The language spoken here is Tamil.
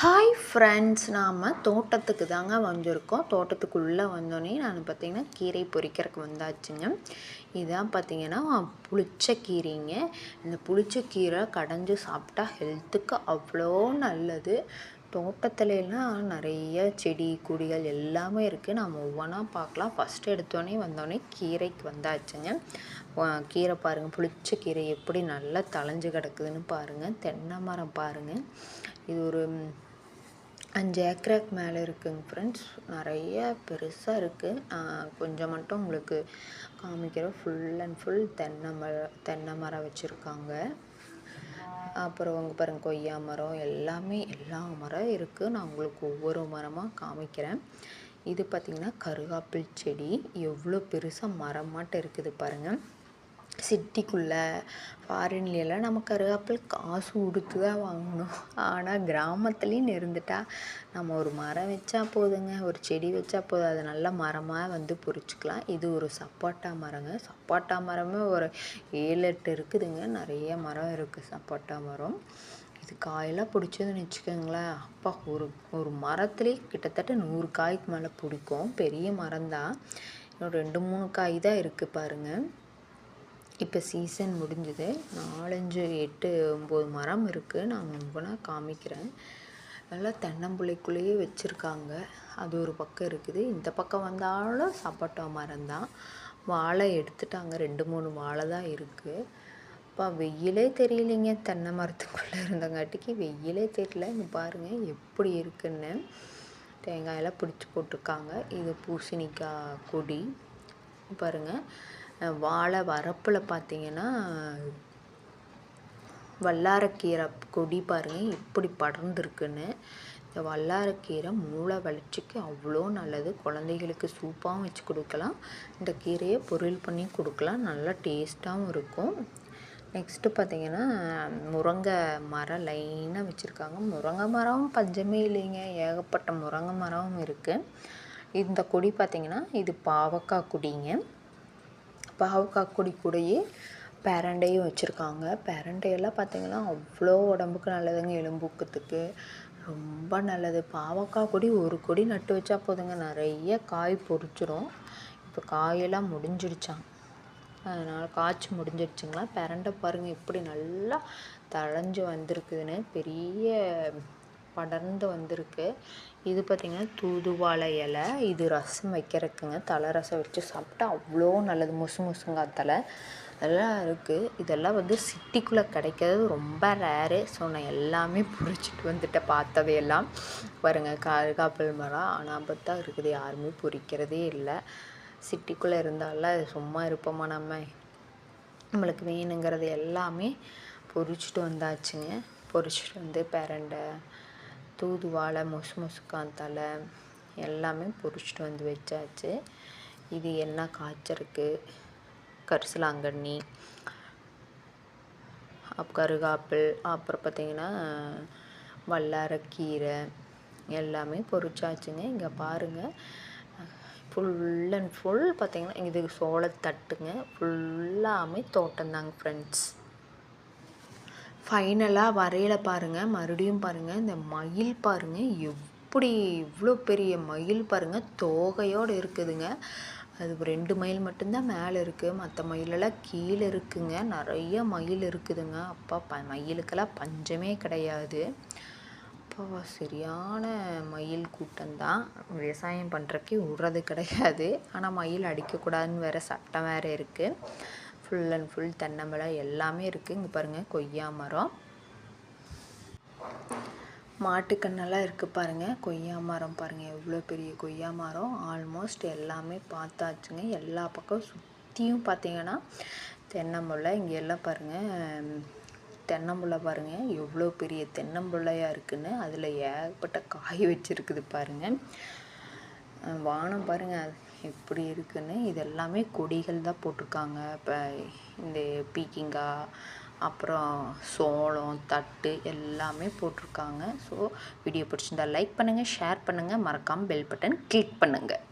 ஹாய் ஃப்ரெண்ட்ஸ் நாம் தோட்டத்துக்கு தாங்க வந்திருக்கோம். தோட்டத்துக்குள்ளே வந்தோடனே நான் பார்த்திங்கன்னா கீரை பொறிக்கிறதுக்கு வந்தாச்சுங்க. இதான் பார்த்திங்கன்னா புளிச்ச கீரைங்க. இந்த புளிச்ச கீரை கடைஞ்சி சாப்பிட்டா ஹெல்த்துக்கு அவ்வளோ நல்லது. தோட்டத்துலலாம் நிறைய செடி கொடிகள் எல்லாமே இருக்குது நம்ம ஒவ்வொன்றா பார்க்கலாம் ஃபஸ்ட்டு எடுத்தோடனே வந்தோடனே கீரைக்கு வந்தாச்சுங்க. கீரை பாருங்கள் புளிச்ச கீரை எப்படி நல்லா தளைஞ்சு கிடக்குதுன்னு பாருங்கள் தென்னை மரம் பாருங்கள் இது ஒரு அஞ்சு ஏக்கராக்கு மேலே இருக்குதுங்க ஃப்ரெண்ட்ஸ் நிறைய பெருசாக இருக்குது கொஞ்சம் மட்டும் உங்களுக்கு காமிக்கிற ஃபுல் அண்ட் ஃபுல் தென்னை மரம் தென்னை மரம் வச்சுருக்காங்க. அப்புறம் அவங்க பாருங்கள் கொய்யா மரம் எல்லாமே எல்லா மரம் இருக்குது நான் உங்களுக்கு ஒவ்வொரு மரமாக காமிக்கிறேன். இது பார்த்திங்கன்னா கருகாப்பிள் செடி. எவ்வளோ பெருசாக மரமாட்டம் இருக்குது பாருங்கள் சிட்டிக்குள்ளே ஃபாரின்லையெல்லாம் நம்ம கருவேப்பிலை காசு கொடுத்து தான் வாங்கணும். ஆனால் கிராமத்துலேயும் இருந்துட்டால் நம்ம ஒரு மரம் வச்சா போதுங்க. ஒரு செடி வச்சா போதும். அது நல்ல மரமாக வந்து பொறிச்சிக்கலாம் இது ஒரு சப்போட்டா மரங்க. சப்போட்டா மரமே ஒரு ஏழு எட்டு இருக்குதுங்க. நிறைய மரம் இருக்குது சப்போட்டா மரம். இது காயெல்லாம் பிடிச்சதுன்னு வச்சுக்கோங்களேன். அப்பா ஒரு ஒரு மரத்துலேயே கிட்டத்தட்ட நூறு காய்க்கு மேலே பிடிக்கும். பெரிய மரம் தான் இன்னும் ரெண்டு மூணு காய் தான் இருக்குது பாருங்கள் இப்போ சீசன் முடிஞ்சுது. நாலஞ்சு எட்டு ஒம்பது மரம் இருக்குது நான் ஒவ்வொன்றா காமிக்கிறேன். நல்லா தென்னம்பிள்ளைக்குள்ளேயே வச்சுருக்காங்க. அது ஒரு பக்கம் இருக்குது. இந்த பக்கம் வந்தாலும் சப்போட்டா மரம் தான் வாழை எடுத்துட்டாங்க. ரெண்டு மூணு வாழை தான் இருக்குது அப்பா வெயிலே தெரியலைங்க. தென்னை மரத்துக்குள்ளே இருந்தங்காட்டிக்கு வெயிலே தெரியல. இங்கே பாருங்கள் எப்படி இருக்குன்னு. தேங்காயெல்லாம் பிடிச்சி போட்டிருக்காங்க. இது பூசணிக்காய் கொடி. பாருங்கள் வாழை வரப்பில் பார்த்தீங்கன்னா வல்லாரக்கீரை கொடி பாருங்கள் இப்படி படர்ந்துருக்குன்னு. இந்த வல்லாரக்கீரை மூளை வளர்ச்சிக்கு அவ்வளோ நல்லது. குழந்தைகளுக்கு சூப்பாகவும் வச்சு கொடுக்கலாம். இந்த கீரையை பொரியல் பண்ணி கொடுக்கலாம். நல்லா டேஸ்ட்டாகவும் இருக்கும். நெக்ஸ்ட்டு பார்த்திங்கன்னா முருங்கை மரம் லைனாக வச்சுருக்காங்க. முருங்கை மரம் பஞ்சமே இல்லைங்க. ஏகப்பட்ட முருங்கை மரமும் இருக்குது இந்த கொடி பார்த்திங்கன்னா இது பாவக்காய் கொடிங்க. பாவக்காய் கொடி கூடயே பேரண்டையும் வச்சுருக்காங்க. பேரண்டையெல்லாம் பார்த்திங்கன்னா அவ்வளோ உடம்புக்கு நல்லதுங்க எலும்பூக்கத்துக்கு. ரொம்ப நல்லது. பாவக்காய் கொடி ஒரு கொடி நட்டு வச்சா போதுங்க. நிறைய காய் பொறிச்சிரும் இப்போ காயெல்லாம் முடிஞ்சிடுச்சான் அதனால் காய்ச்சி முடிஞ்சிடுச்சுங்களா? பெரண்டை பாருங்கள் எப்படி நல்லா தழைஞ்சு வந்திருக்குதுன்னு. பெரிய படர்ந்து வந்திருக்கு. இது பார்த்திங்கன்னா தூதுவாழை இலை. இது ரசம் வைக்கிறதுக்குங்க. தலை ரசம் வச்சு சாப்பிட்டா அவ்வளோ நல்லது. முசு முசுங்காய் தலை. அதெல்லாம் இருக்குது இதெல்லாம் வந்து சிட்டிக்குள்ளே கிடைக்கிறது ரொம்ப ரேரு ஸோ நான் எல்லாமே பொறிச்சிட்டு வந்துட்டேன். பார்த்ததையெல்லாம் பாருங்கள் கருகாப்பல் மரம் ஆனாபத்தாக இருக்குது. யாருமே பொறிக்கிறதே இல்லை. சிட்டிக்குள்ளே இருந்தால சும்மா இருப்போமா நம்ம? நம்மளுக்கு வேணுங்கிறது எல்லாமே பொறிச்சிட்டு வந்தாச்சுங்க. பொறிச்சிட்டு வந்து பேரண்டை தூதுவாழை மொசு மொசுக்கான் தலை எல்லாமே பொறிச்சிட்டு வந்து வச்சாச்சு. இது என்ன காய்ச்சிருக்கு? கரிசலாங்கண்ணி அப் கருகாப்பிள் அப்புறம் பார்த்திங்கன்னா வல்லாரக்கீரை எல்லாமே பொறிச்சாச்சுங்க இங்கே பாருங்கள் ஃபுல் அண்ட் ஃபுல் பார்த்திங்கன்னா இது சோளத்தட்டுங்க. ஃபுல்லாமே தோட்டம்தாங்க ஃப்ரெண்ட்ஸ் ஃபைனலாக வரையில் பாருங்கள் மறுபடியும் பாருங்கள் இந்த மயில் பாருங்கள் எப்படி இவ்வளோ பெரிய மயில் பாருங்கள் தோகையோடு இருக்குதுங்க. அது ரெண்டு மயில் மட்டும்தான் மேலே இருக்குது மற்ற மயிலெல்லாம் கீழே இருக்குங்க நிறைய மயில் இருக்குதுங்க. அப்பா ப மயிலுக்கெல்லாம் பஞ்சமே கிடையாது. அப்பா சரியான மயில் கூட்டம்தான். விவசாயம் பண்ணுறக்கே விட்றது கிடையாது. ஆனால் மயில் அடிக்கக்கூடாதுன்னு வேறு சட்டம் வேறு இருக்குது ஃபுல் அண்ட் ஃபுல் தென்னம்பழம் எல்லாமே இருக்குது இங்கே பாருங்கள் கொய்யா மரம். மாட்டுக்கண்ணெல்லாம் இருக்குது பாருங்கள் கொய்யா மரம் பாருங்கள் எவ்வளோ பெரிய கொய்யா மரம். ஆல்மோஸ்ட் எல்லாமே பார்த்தாச்சுங்க. எல்லா பக்கம் சுற்றியும் பார்த்தீங்கன்னா தென்னம்புள்ளை இங்கே எல்லாம் பாருங்கள் தென்னம்புள்ளை பாருங்கள் எவ்வளோ பெரிய தென்னம்புள்ளையாக இருக்குதுன்னு அதில் ஏகப்பட்ட காய் வச்சுருக்குது பாருங்கள் வானம் பாருங்கள் எப்படி இருக்குன்னு இது எல்லாமே கொடிகள் தான் போட்டிருக்காங்க. இப்போ இந்த பீக்கிங்காய் அப்புறம் சோளம் தட்டு எல்லாமே போட்டிருக்காங்க. ஸோ வீடியோ பிடிச்சிருந்தா லைக் பண்ணுங்கள் ஷேர் பண்ணுங்கள் மறக்காமல் பெல் பட்டன் கிளிக் பண்ணுங்கள்